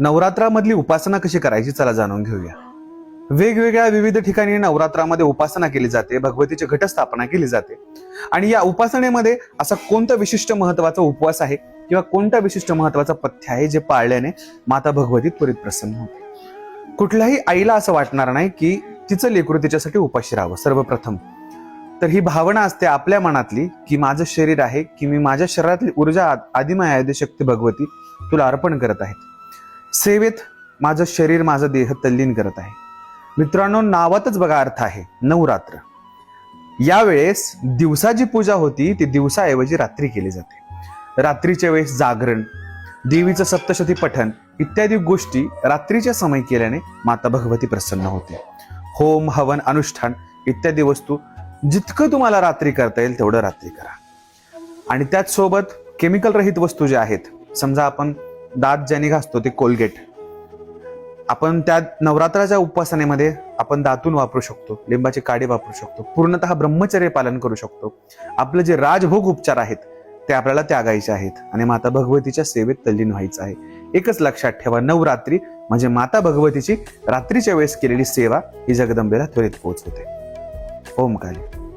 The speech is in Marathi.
नवरात्रामधली उपासना कशी करायची चला जाणून घेऊया. वेगवेगळ्या विविध ठिकाणी नवरात्रामध्ये उपासना केली जाते भगवतीची घटस्थापना केली जाते. आणि या उपासनेमध्ये असा कोणता विशिष्ट महत्त्वाचा उपवास आहे किंवा कोणता विशिष्ट महत्त्वाचा पथ्य आहे जे पाळल्याने माता भगवती त्वरित प्रसन्न होते? कुठल्याही आईला असं वाटणार नाही की तिचं लेकरू तिच्यासाठी उपाशी राहावं सर्वप्रथम. तर ही भावना असते आपल्या मनातली की माझं शरीर आहे की मी माझ्या शरीरातली ऊर्जा आ- शक्ती भगवती तुला अर्पण करत आहेत सेवेत माझं शरीर माझं देह तल्लीन करत आहे. मित्रांनो नावातच बघा अर्थ आहे नवरात्र. यावेळेस दिवसा जी पूजा होती ती दिवसाऐवजी रात्री केली जाते. रात्रीच्या वेळेस जागरण देवीचं सप्तशती पठण इत्यादी गोष्टी रात्रीच्या समय केल्याने माता भगवती प्रसन्न होते. होम हवन अनुष्ठान इत्यादी वस्तू जितकं तुम्हाला रात्री करता येईल तेवढं रात्री करा. आणि त्याचसोबत केमिकल रहित वस्तू ज्या आहेत समजा आपण दात ज्याने घासतो ते कोलगेट. आपण त्या नवरात्राच्या उपासनेमध्ये आपण दातून वापरू शकतो लिंबाचे काडे वापरू शकतो पूर्णतः ब्रह्मचर्य पालन करू शकतो. आपलं जे राजभोग उपचार आहेत ते आपल्याला त्यागायचे आहेत आणि माता भगवतीच्या सेवेत तल्लीन व्हायचं आहे. एकच लक्षात ठेवा नवरात्री म्हणजे माता भगवतीची रात्रीच्या वेळेस केलेली सेवा ही जगदंबेला त्वरित पोहोचवते. ओम काली